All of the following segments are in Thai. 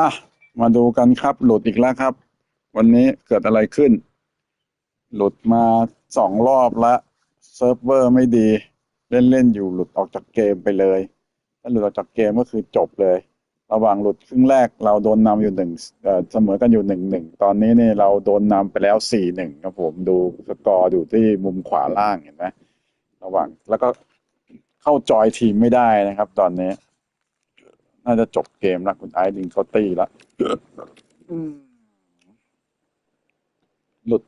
อะมาดูกันครับ หลุดอีกแล้วครับ วันนี้เกิดอะไรขึ้น หลุดมาสองรอบแล้วเซิร์ฟเวอร์ไม่ดี เล่นเล่นอยู่หลุดออกจากเกมไปเลย ถ้าหลุดออกจากเกมก็คือจบเลย ระหว่างหลุดครึ่งแรกเราโดนนำอยู่หนึ่งเอ่อเสมอกันอยู่หนึ่งหนึ่งตอนนี้เนี่ยเราโดนนำไปแล้วสี่หนึ่งครับผมดูสกอร์อยู่ที่มุมขวาล่างเห็นไหมระหว่างแล้วก็เข้าจอยทีมไม่ได้นะครับ ตอนนี้ น่าจะจบเกมแล้วคุณไอซ์ดิงเขาตีแล้วหลุด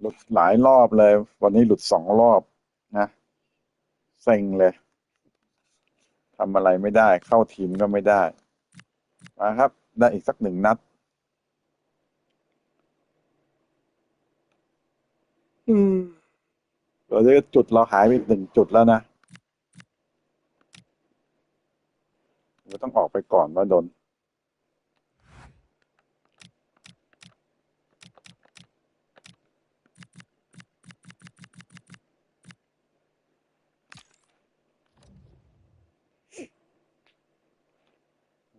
หลุดหลายรอบเลย วันนี้หลุดสองรอบนะเซ็งเลยทำอะไรไม่ได้ เข้าทีมก็ไม่ได้มาครับ ได้อีกสักหนึ่งนัด อืมเดี๋ยวจุดเราหายไปอีกหนึ่งจุดแล้วนะ เราต้องออกไปก่อนว่าโดน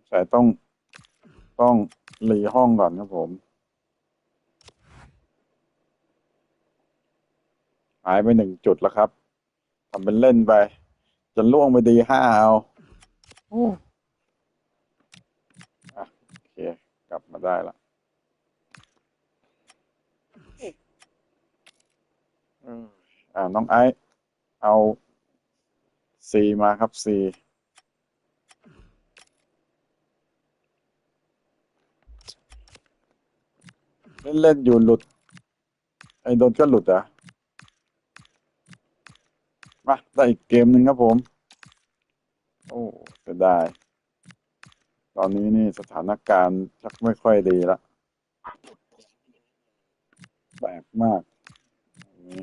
แต่ต้องต้องรีห้องก่อนครับผมหายไปหนึ่งจุดแล้วครับทำเป็นเล่นไป จะล่วงไปดีห้าเอาโอ้อะโอเค ก ลับมาได้ละอืมอ่า น้องไอซ์เอาซีมาครับซีเล่นเล่นอยู่หลุด ไอ้โดนก็หลุดอะมาได้อีกเกมหนึ่งครับผม โอ้จะได้ ตอนนี้นี่สถานการณ์ชักไม่ค่อยดีละแปลกมากอันนี้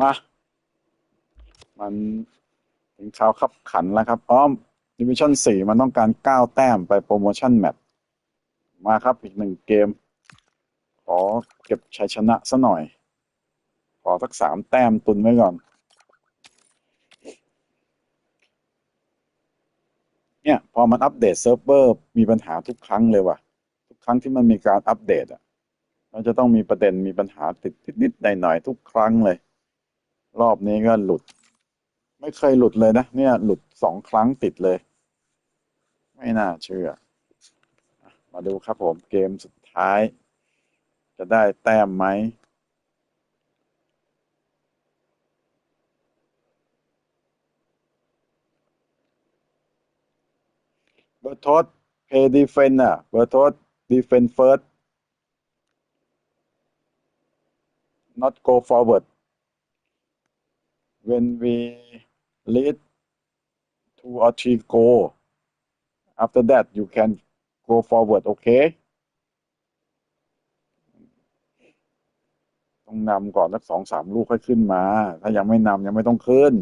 มา มันถึงเช้าขับขันแล้วครับอ้อมดิวิชั่นสี่มันต้องการเก้าแต้มไปโปรโมชั่นแมตช์มาครับอีกหนึ่งเกม ขอเก็บชัยชนะซะหน่อย ขอสักสามแต้มตุนไว้ก่อน เนี่ย พอมันอัปเดตเซิร์ฟเวอร์มีปัญหาทุกครั้งเลยว่ะ ทุกครั้งที่มันมีการอัปเดตอะมันจะต้องมีประเด็นมีปัญหาติดนิดๆหน่อยๆทุกครั้งเลย รอบนี้ก็หลุด ไม่เคยหลุดเลยนะ เนี่ย หลุดสองครั้งติดเลย ไม่น่าเชื่อ มาดูครับผมเกมสุดท้าย จะได้แต้มไหมเบอร์โทสเพย์ดีเฟนอะเบอร์โทสดีเฟนเฟิร์ส not go forward when we lead two or three goal after that you can go forward okay ต้องนำก่อนสักสองสามลูกค่อยขึ้นมา ถ้ายังไม่นำยังไม่ต้องขึ้น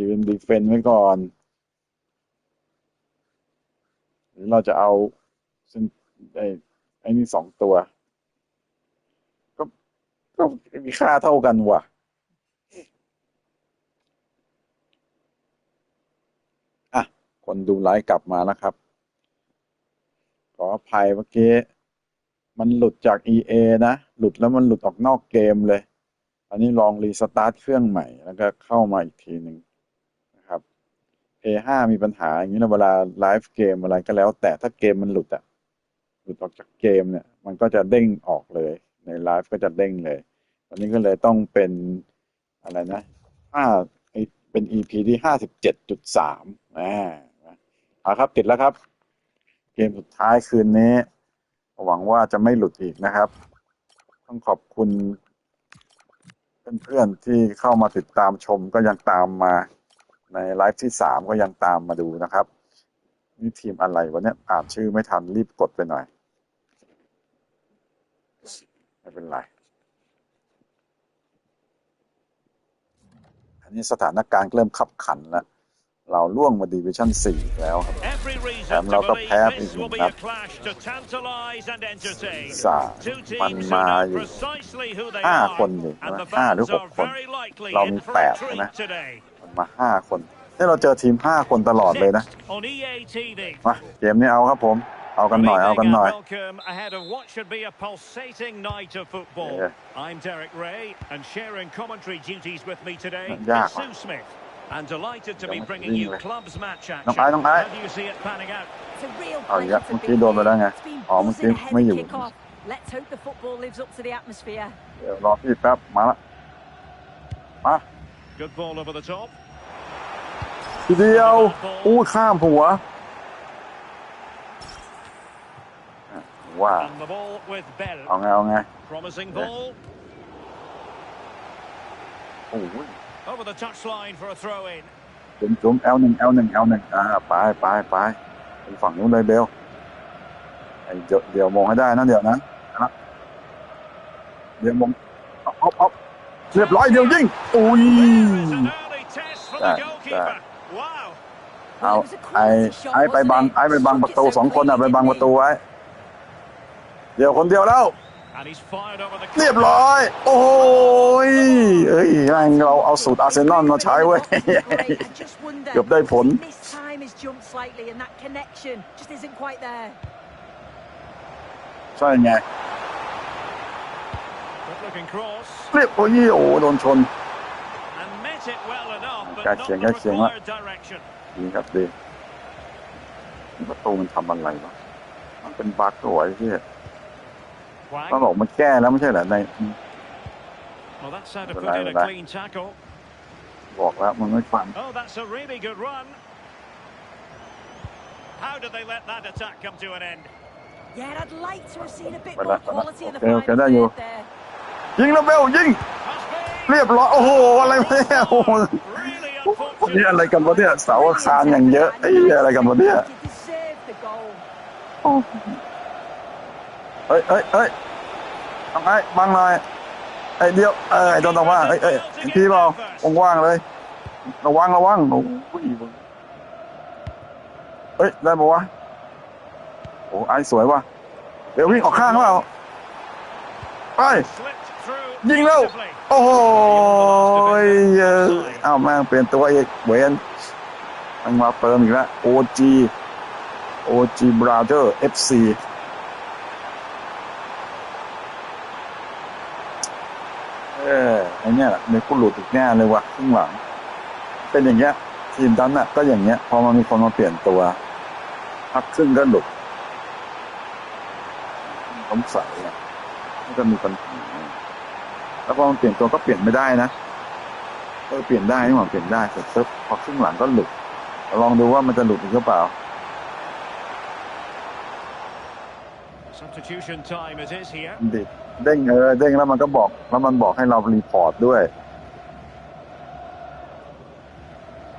ยืนดีเฟนไว้ก่อน หรือเราจะเอาไอ้ไอ้นี่สองตัว ก็ก็มีค่าเท่ากันว่ะ อะ คนดูไลฟ์กลับมาแล้วครับ ขออภัยเมื่อกี้ มันหลุดจาก EA นะ หลุดแล้วมันหลุดออกนอกเกมเลย อันนี้ลองรีสตาร์ทเครื่องใหม่ แล้วก็เข้ามาอีกทีหนึ่งนะครับ A5 มีปัญหาอย่างนี้นะเวลาไลฟ์เกมอะไรก็แล้ว แต่ถ้าเกมมันหลุดอะหลุดออกจากเกมเนี่ย มันก็จะเด้งออกเลย ในไลฟ์ก็จะเด้งเลยวันนี้ก็เลยต้องเป็นอะไรนะห้าเป็น EP ที่ห้าสิบเจ็ดจุดสามอ่า อาครับติดแล้วครับ เกมสุดท้ายคืนนี้ หวังว่าจะไม่หลุดอีกนะครับ ต้องขอบคุณเพื่อนๆที่เข้ามาติดตามชมก็ยังตามมาในไลฟ์ที่สามก็ยังตามมาดูนะครับนี่ทีมอะไรวะเนี่ยอ่านชื่อไม่ทันรีบกดไปหน่อย ไม่เป็นไร อันนี้สถานการณ์เริ่มขับขันแล้ว เราล่วงมาดีวิชั่นสี่แล้วครับ Every reason Em to lo cấp believe phép this thì will be gặp. a clash to tantalize and entertain. สาม Two มัน teams who มา know อยู่ precisely who they ห้า are, คนอยู่ and นะ the ห้าหรือ fans หก are คน very likely เรามี in for แป a ดใช่ไหม treat today. มันมาห้าคนนี่เราเจอทีมห้าคนตลอดเลยนะ Next on EA TV. มาเกมนี้เอาครับผม เอากันหน่อย เอากัน Good หน่อย evening and welcome ahead of what should be a pulsating night of football. Yeah. I'm Derek Ray, and sharing commentary duties with me today Yeah. is Sue Smith. And delighted to be Yeah, bringing you really. clubs match Nóng action. ái, nóng ái. How do you see it panning out? It's a real Ờ, pleasure dạ, to một be tí đồn vào đây here. nè. It's been Ờ, một buzzing tí ahead mới of dừng. kick-off. Let's hope the football lives up to the atmosphere. เดี๋ยวรอพี่แป๊บมาละมา Good ball over the top. ทีเดียวอู้ข้ามหัวอะว่า And the ball with Bell. เอาไงเอาไง Promising Yeah. ball. โอ้ย Over the touchline for a throw in. จุ่มจุ่ม L หนึ่ง L หนึ่ง L หนึ่งอ่าไปไปไปไปฝั่งนู้นเลยเบลไอเดี๋ยวเดี๋ยวมองให้ได้นะเดี๋ยวนะนะเดี๋ยวมองเอาเอาเอาเรียบร้อยเดี๋ยวยิงอุ้ย There is an early test for the That- goalkeeper. that. Wow. เอาไอไอไปบังไอไปบังประตูสองคนอะไปบังประตูไว้เดี๋ยวคนเดียวแล้ว And he's fired over the เรียบร้อย โอ้ยเอ้ยแม่งเราเอาสูตรอาร์เซนอลมาใช้เว้ยเกือบได้ผล This time has jumped slightly and that connection just isn't quite there. ใช่ไง Good looking cross. เรียบโอ้ยโอ้โดนชน And met it well enough, but Cái not chuyện, the cái chuyện á. required direction. ดีครับดีประตูมันทำอะไรวะมันเป็นบั๊กตัวไอ้ที่ Wang. ต้องบอกมันแก้แล้วไม่ใช่เหรอใน Well, that's how to Well, put in a that- clean tackle. บอกแล้วมันไม่ฟัง Oh, that's a really good run. How did they let that attack come to an end? Yeah, I'd like to have seen a bit Well, more that- quality in the okay, okay, final there you third there. ยิงแล้วเบลยิง Must be. เรียบร้อยโอ้โหอะไรวะเนี่ยโอ้โห Really วันนี้ unfortunate. อะไรกันวะเนี่ยเสาอาคารอย่างเยอะไอ้เหี้ยอะไรกันวะเนี่ย You deserved the goal. เอ้ยเอ้ยเอ้ยทำไงบังหน่อยไอ้เดียวเอ้ยโดนตรงว่าเอ้ยเอ้ยเห็นพี่เปล่าว่างๆเลย ระวังระวังโอ้ยเอ้ยได้ปะวะโอ้ไอ้สวยว่ะเดี๋ยววิ่งออกข้างเปล่าไปยิงแล้ว โอ้โหยเอ้าแม่งเปลี่ยนตัวอีกเวนมันมาเติมอีกแล้ว OG OG Brother FC เอฟซี ออไอเนี้ยในกูหลุดอีกแน่เลยว่ะข้างหลัง เป็นอย่างเงี้ย ทีมนั้นน่ะ ก็อย่างเงี้ย พอมันมีคนมาเปลี่ยนตัว พักครึ่งก็หลุดสงสัยอะมันจะมีปัญหาแล้วพอมันเปลี่ยนตัวก็เปลี่ยนไม่ได้นะเออเปลี่ยนได้นี่หว่าเปลี่ยนได้แต่ซึบพอครึ่งหลังก็หลุดลองดูว่ามันจะหลุดหรือเปล่า Substitution time it is here. ดิดเด้งเออเด้งแล้วมันก็บอกแล้วมันบอกให้เรารีพอร์ตด้วย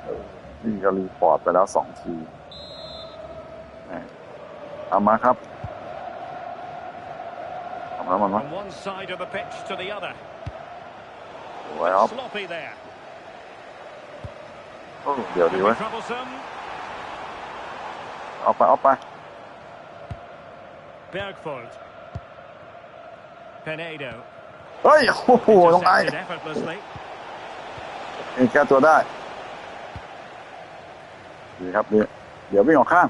เออนี่ก็รีพอร์ตไปแล้วสองทีแหม่เอามาครับทำแล้วมันวะ From one side of the pitch to the other. สวยครับ Sloppy there. โอ้เดี๋ยวดี Could เว้ย be troublesome. เอาไปเอาไป Bergford. Penedo. เฮ้ย โอ้โหต้องไอ้ Intercepted effortlessly. เองแก้ตัวได้ ดีครับดีเดี๋ยววิ่งออกข้าง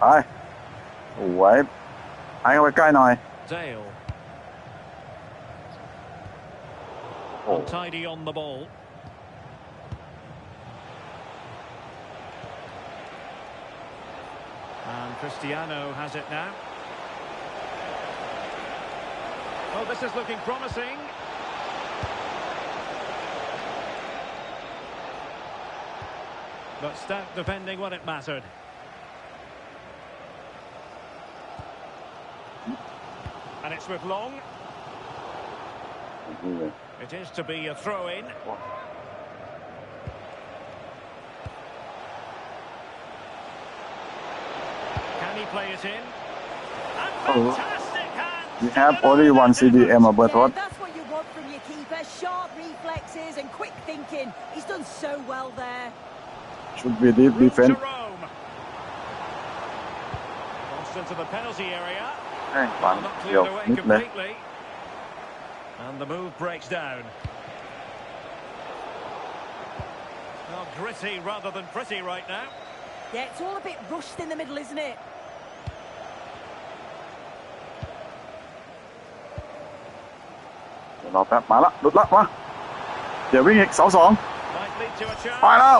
ไปสวยไอ้เข้าไปใกล้หน่อย Dale. โอ้ Tidy on the ball. And Cristiano has it now. Well, this is looking promising. But stout defending what it mattered. And it's with Long. It is to be a throw-in. Can he play it in? And oh, fantastic! You have only one CDM but what? That's what you want from your keeper. Sharp reflexes and quick thinking. He's done so well there. Should be deep defense. Into the penalty area. Hey, man. Not cleared Yo, away completely. And the move breaks down. Well, gritty rather than pretty right now. Yeah, it's all a bit rushed in the middle, isn't it? รอแป๊บมาละหลุดละมาเดี๋ยววิ่งอีกเสาสอง Might lead to a chance. ไปแล้ว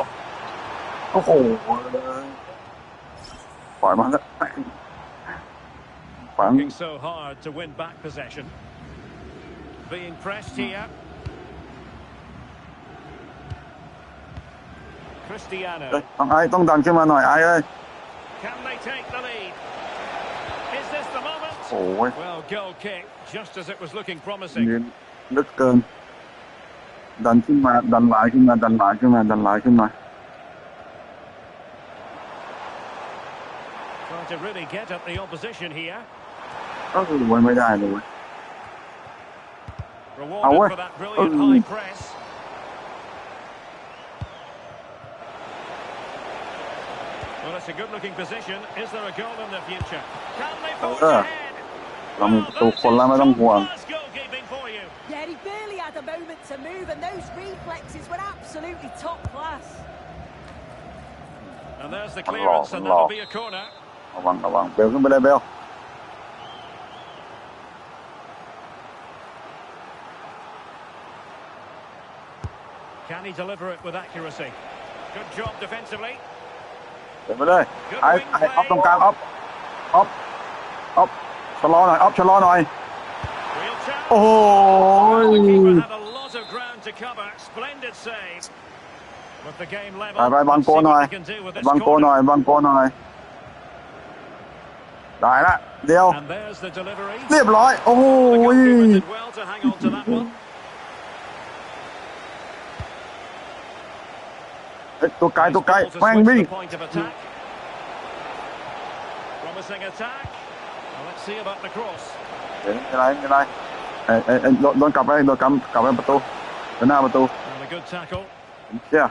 โอ้โหปล่อยมาแล้วฝัง Working so hard to win back possession. Being pressed here. Cristiano. เอ้ยต้องไอ้ต้องดันขึ้นมาหน่อยไอ้เอ้ย Can they take the lead? Is this the moment? โอ้ย Well, goal kick, just as it was looking ยื promising. นลึกเกิน ดันขึ้นมา ดันหลายขึ้นมา ดันหลายขึ้นมา ดันหลายขึ้นมา Trying to really get at the opposition here. ก็คือไว้ไม่ได้เลยเว้ย Rewarded Away. for that brilliant Oh. high press. Well, it's a good-looking position. Is there a goal in the future? Can they forge Uh, ahead? เรามีประตูคนแล้วไม่ต้องห่วง moment to move, and those reflexes were absolutely top class. And there's the One clearance, law, and one that'll law. be a corner. ระวังระวังเบลขึ้นไปเลยเบล Can he deliver it with accuracy? Good job defensively. เดินไปเลยไอ้ไอ้ออฟตรงกลางออฟออฟออฟชะลอหน่อยออฟชะลอหน่อย Real chance. โอ้ย The keeper had a lot of ground to cover. Splendid save. With the game level, ไปไปบัง let's โก see หน่อย what he can do with this บังโกหน่ อยบังโกหน่อยได้ละเดียว And there's the delivery. เรียบร้อยโอ้ The ย goalkeeper did well to hang on to that one. เอ้ยตัวไกลตัวไกล He's able to แม่ง switch วิ่ง the point of attack. Promising attack. Well, let's see about the cross. เดี๋ยวไม่เป็นไรไม่เป็นไรเอ้ยเอ้ยเอ้ยโดนโดนกลับไปโดนกลับกลับไปประตูไปหน้าประตู And a good tackle. เชี่ย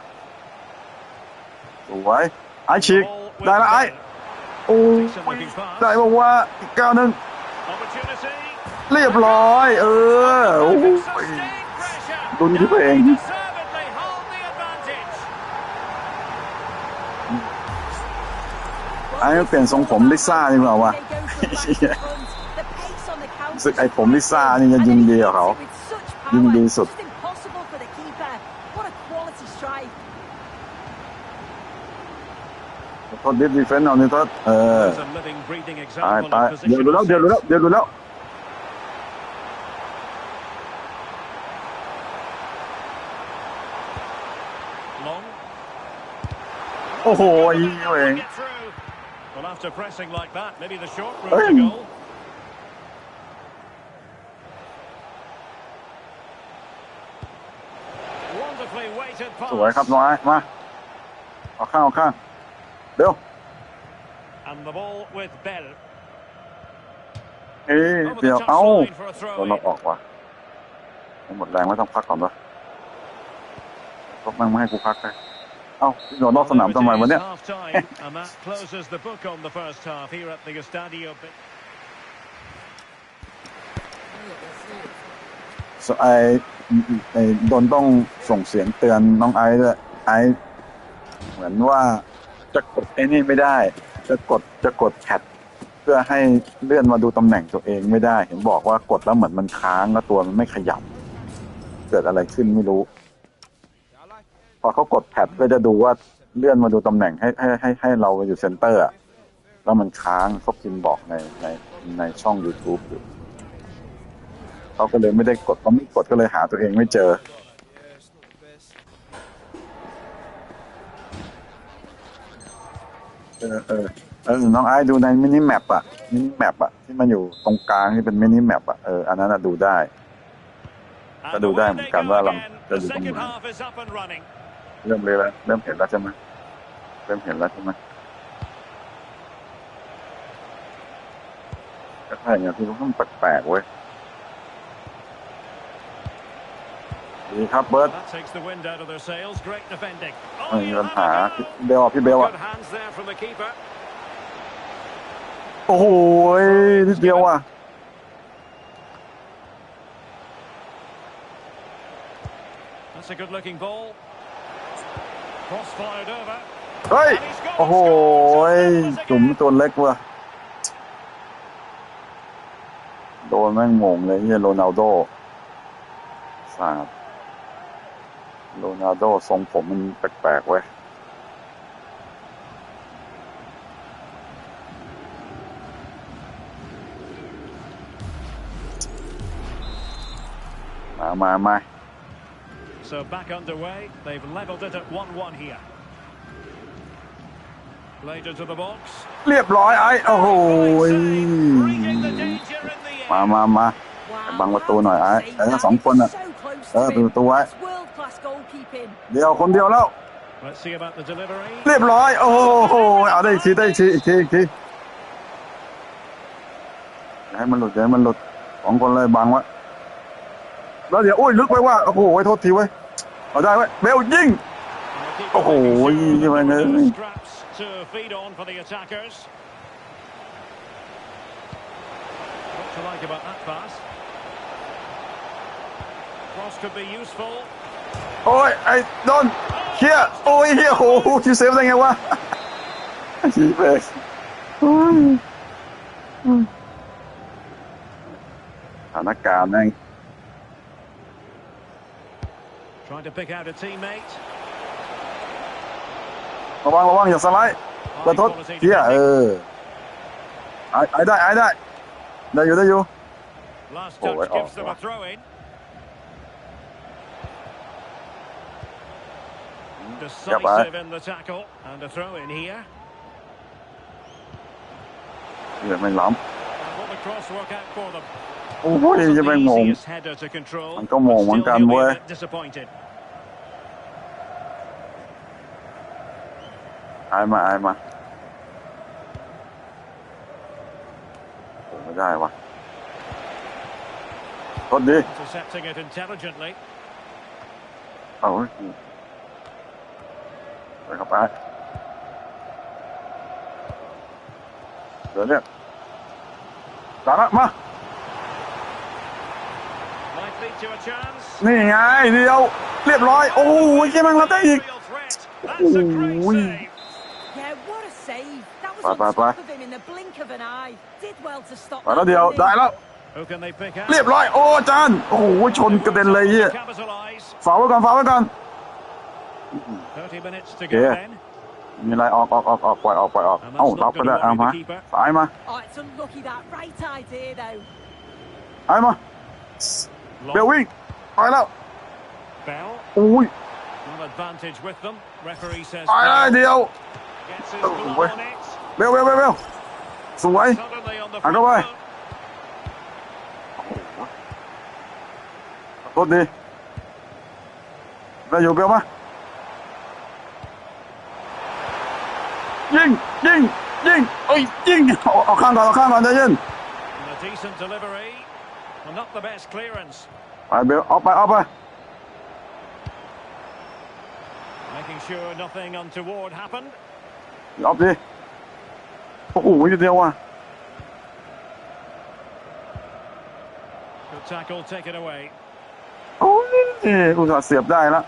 สวยไอ้ฉีก Ball with ได้ละไอ้ Bale. โอ้ย Decent looking pass. ได้บอกว่าอีกก้าวหนึ่ง Opportunity. เรียบร้อย เออโอ้ย Sustained pressure. Đun chứ They bạn. deservedly hold the advantage. ไอ้เปลี่ยนทรงผมลิซ่าดีกว่าวะ They go for the back to front. The pace on the counter รู้สึกไอ้ผมลิซ่านี่จะยิงดีกว่าเขา with such ยิง power. ดีสุด Just impossible for the keeper. What a quality strike. โทษดิฟดีเฟนต์เอานี่โทษเออ There's a living, breathing ตาย example ตาย of เดี๋ยว positional ดูแล้วเดี๋ยวดูแล้ว sense. เดี๋ยวดูแล้ว Long. โอ้โหไอ้ Will เอง get through. Well, after pressing like that, maybe the short route Hey. to goal. Wonderfully weighted สวยครับ pass. น้อยมาเอาข้างเอาข้าง เร็ว And the ball with Bell. เอ้ย Over เดี๋ยว the เอ้า touchline for a โดน throw เราออกว่ะหมดแรงไม่ต้องพักก่อนวะพวกแม่งไม่ให้กูพักเลยเอ้าโดนนอกสนามทำไมวะเนี่ย Half time, and that closes the book on the first half here at the Estadio. Bi- สไอไอโดนต้องส่งเสียงเตือนน้องไอซ์ด้วยไอซ์เหมือนว่า จะกดไอ้นี่ไม่ได้ จะกดจะกดแพดเพื่อให้เลื่อนมาดูตำแหน่งตัวเองไม่ได้ เห็นบอกว่ากดแล้วเหมือนมันค้างแล้วตัวมันไม่ขยับ เกิดอะไรขึ้นไม่รู้ พอเขากดแพดก็จะดูว่าเลื่อนมาดูตำแหน่งให้ให้ให้ให้เราอยู่เซนเตอร์อะแล้วมันค้างเขาพิมพ์บอกในในในช่อง YouTube อยู่เขาก็เลยไม่ได้กดเขาไม่กดก็เลยหาตัวเองไม่เจอ ออเออเออน้องไอ้ดูในมินิแมปอะมินิแมปอะที่มันอยู่ตรงกลางที่เป็นมินิแมปอะเอออันนั้นอะดูได้ And Ta đủ away đây, they mình cảm go ra lòng- again. ta The đủ second tầm half is up and running. เริ่มเลยแล้วเริ่มเห็นแล้วใช่ไหมเริ่มเห็นแล้วใช่ไหมก็ใช่ไงพี่รู้ว่ามันแปลกๆเว้ย ดีครับเบิร์ต That takes the wind out of their sails. Great defending. ไม่ Oh, มี you ปัญหา have a พี่ goal. เบลอะพี่เบลอะ Good hands there from the keeper. โอ้โหนิดเดียวอะ That's a good-looking ball. Cross fired over. เฮ้ย And he's got โอ้โห scores. จุ๋มตัวเล็กว่ะโดนแม่งโหมงเลยเฮียโรนัลโดสาด โรนัลโดทรงผมมันแปลกๆเว้ยมามามา So back underway. They've levelled it at 1-1 here. Played into the box. เรียบร้อยไอ้โอ้โห Bringing the danger in the มา air. มามา Wow, บังประตูหน่อยไอ้ that เออ was สองคนน่ะ so close เออ to ปิด him. ประตูไว้ That's world-class goalkeeping. เดียวคนเดียวแล้ว Let's see about the delivery. เรียบร้อย โอ้โหเอาได้อีกทีได้อีกทีอีกทีอีกทีอย่าให้มันหลุดอย่าให้มันหลุดสองคนเลยบังไว้แล้วเดี๋ยวอุ้ยลึกไปว่าโอ้โหไว้โทษทีไว้ยเอาได้ไว้ยเบลยิง And the keeper Oh, making sure you that went there were in. no scraps to feed on for the attackers. What to like about that pass? Cross could be useful. โอ้ยไอ้โดนเฮียโอ้ยเฮียโอ้โหคิวเซฟได้ไงวะชี้เบรกโอ้ยสถานการณ์แม่ง Trying to pick out a teammate. ระวังระวังอย่าสไลด์กระ High ทด quality เฮียเอ defending. อไอ้ไอ้ได้ไอ้ได้ได้อยู่ได้อยู่ Last Oh, touch wait, gives oh, Decisive in the tackle and a throw in here. Giờ mình lắm. Ôi bố đi cho bên mồm. Anh có mồm anh canh quá. Ai mà ai mà. Ủa ra mà. Thôi đi. Intercepting it intelligently. Oh, อาเว้ยไปเข้าไปเดี๋ยวเนี่ยตามละมา Might lead to a chance. นี่ไงเดียว เรียบร้อย โอ้ยแค่มังรับได้อีก Real threat. That's a great Ui. save. Yeah, what a save. That was Bye, on bye, top bye. of him in the blink of an eye. Did well to stop มาแล้ว that, เดียว didn't he? ได้แล้ว Who can they pick out? เรียบร้อย โอ้อาจารย์โอ้โหชนกระเด็นเลยเฮีย Capitalise. ฝากไว้ก่อนฝากไว้ก่อน 30 minutes to Yeah. go then. มีอะไรออกออกออกออกปล่อยออกปล่อยออกเอ้ารับไปได้เอามาสายมา Oh, it's unlucky that right idea though. ไอ้มาเบลวิ่งไปแล้ว Bell. อุ้ย Not advantage with them. Referee says ไปเลย foul. เดียว Gets his Oh, glove wait. on it. เบลเบลเบลเบลสวย Suddenly on the Ăn front đâu ơi? foot. โทษดีได้อ ยู่เบลมายิงยิงยิงเอ้ยยิงเอาเอาข้างก่อนเอาข้างก่อนใจเย็น And a decent delivery. Well, not the best clearance. ไปเบลเอาไปเอาไป Making sure nothing untoward happened. เอาดีโอ้โหนิดเดียวว่ะ Good tackle taken away. โอ้ยอุตส่าห์เสียบได้แล้ว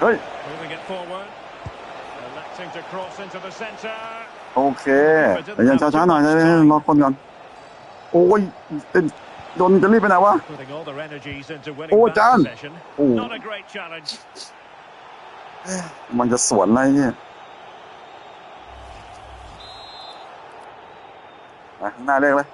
เฮ้ย Moving it forward. Electing to cross into the centre. โอเคแต่ยังช้าๆหน่อยนะรอคนก่อนโอ้ยเอ็นโดนจะรีบไปไหนวะ Putting all their energies into winning Oh, back Dan. possession. Oh. Not a great challenge. มันจะสวนอะไรเนี่ยไปข้างหน้าเรียกเลย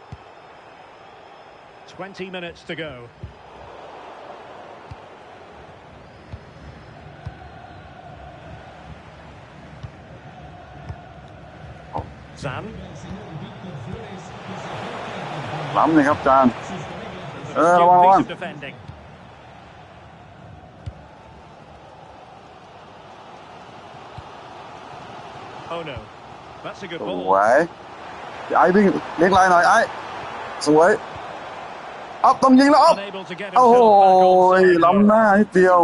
20 minutes to go. Zan. ล้ำนี่ครับจาน A Uh, astute one, piece one. of defending. Oh no. That's a good ส ball. วย ไอ้วิ่งเลี้ยงลายหน่อยไอ้สวยเอาต้องยิงแล้วเอา Unable to get โอ้โห himself back on ล้ำหน้านิดเดียว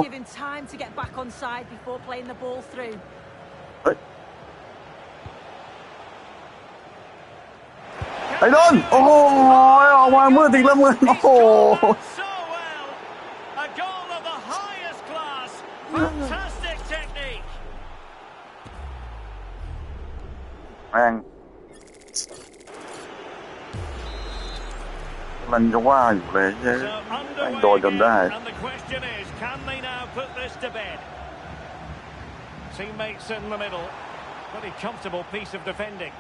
ไอ้โดนโอ้โหออกมามืดอีกแล้วมืดโอ้โห So well. A goal of the highest class. Fantastic technique. แม่งมันจะว่าอยู่เลยเย้ย So แม่ง underway โดนจนได้ again, and the question is, can they now put this to bed? Teammates in the middle. Pretty comfortable piece of defending.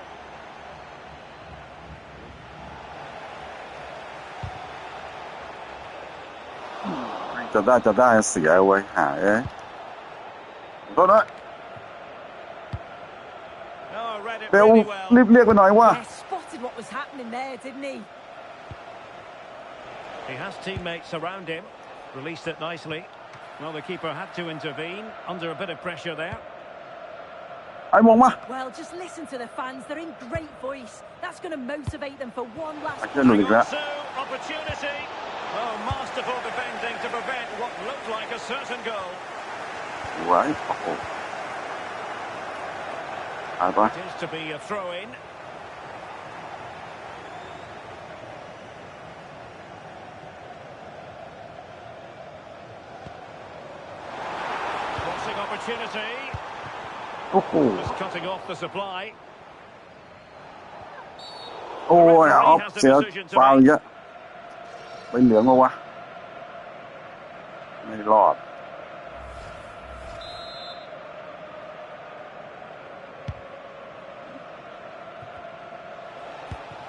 จะได้จะได้เสียไว้ยหายเอ้ยโทษนะ Oh, read it เบล really รี well. บเรียกไปหน่อยว่า He spotted what was happening there, didn't he? He has teammates around him. Released it nicely. Well, the keeper had to intervene under a bit of pressure there. ไอ้มองมา Well, just listen to the fans. They're in great voice. That's going to motivate them for one last ไอ้เจ้าหลุดอีกแล้ว So, opportunity. Oh, masterful defending to prevent what looked like a certain goal. สวยโอ้โหหายไป It is to be a throw-in. Crossing opportunity. โอ้โห Just cutting off the supply. โอ้ยอ ไปเหลืองมาวะ ไม่รอด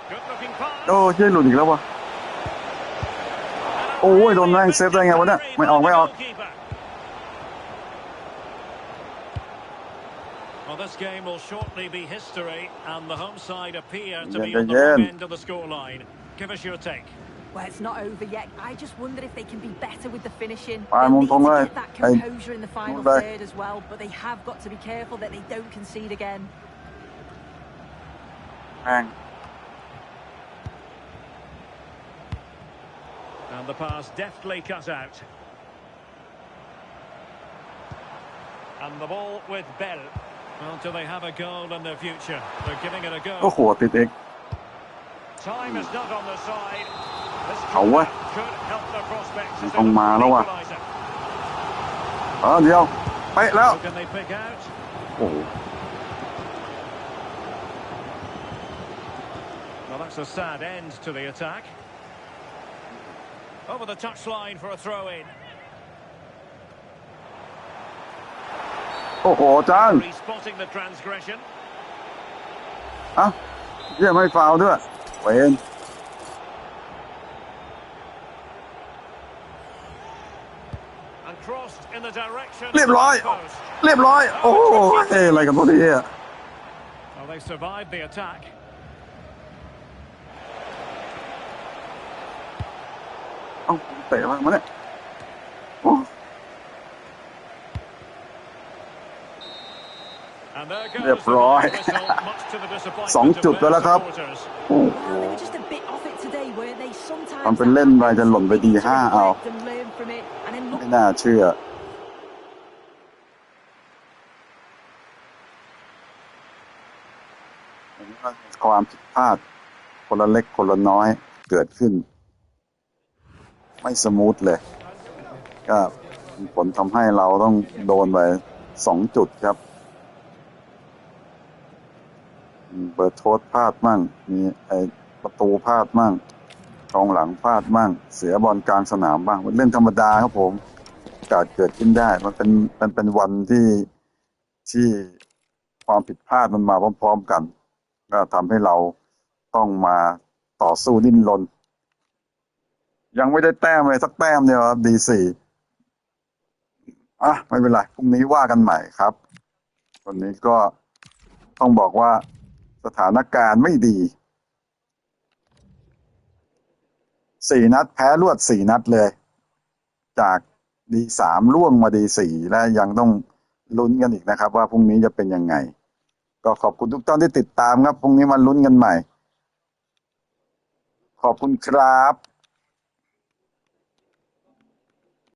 Good looking pass. โอ้เชื่อหลุดอีกแล้ววะ โอ้ยโดนแม่งเซฟได้ไงวะเนี่ย ไม่ออก ไม่ออก Well, this game will shortly be history, and the home side appear to be Yeah, on the yeah. wrong end of the scoreline. Give us your take. Well, it's not over yet. I just wonder if they can be better with the finishing. I need to get that composure in the final third as well, but they have got to be careful that they don't concede again. Bang. And the pass deftly cut out. And the ball with Bell. Well, do they have a goal in their future? They're giving it a go. Time is not on the side. This Hậu quá. could help their prospects as Không they look mà for đâu an à. equaliser. เออเดียวไปะแล้ว Who can they pick out? โอ้โห Well, that's a sad end to the attack. Over the touchline for a throw-in. โอ้โหจาน Respotting the transgression. อะเยี่ยไม่ฟาวล์ด้วยเวน And crossed in the direction เรียบร้อย of the post. เรียบร้อย โอ้โหเอ้ยอะไรกันพวกนี้อะ Well, they survived the attack. เอ้าเตะอะไรมาเนี่ยโอ้ And there goes เรียบร้อย the whistle, much to the disappointment สอง of จุด their แล้วนะครับ supporters. โอ้โห Well, they were just a bit off it today, weren't they? Sometimes ทำเป็นเล่นไปจะหล่นไปดีห้าเอา and learn from it, and then look ไม่น่าเชื่อ ความผิดพลาด คนละเล็กคนละน้อยเกิดขึ้น ไม่สมูทเลย ก็มีผลทำให้เราต้องโดนไปสองจุดครับเบิร์ดโทษพลาดมั่ง มีไอประตูพลาดมั่งกองหลังพลาดมั่ง เสียบอลกลางสนามบ้างเป็นเรื่องธรรมดาครับผมอกาสเกิดขึ้นได้ มันเป็นมันเป็นวันที่ที่ความผิดพลาดมันมาพร้อม ๆ กัน ก็ทำให้เราต้องมาต่อสู้ดิ้นรนยังไม่ได้แต้มเลยสักแต้มเดียวครับดีสี่อะไม่เป็นไรพรุ่งนี้ว่ากันใหม่ครับวันนี้ก็ต้องบอกว่าสถานการณ์ไม่ดีสี่นัดแพ้รวดสี่นัดเลย จากดีสามล่วงมาดีสี่และยังต้องลุ้นกันอีกนะครับ ว่าพรุ่งนี้จะเป็นยังไง ก็ขอบคุณทุกท่านที่ติดตามครับพรุ่งนี้มาลุ้นกันใหม่ ขอบคุณครับ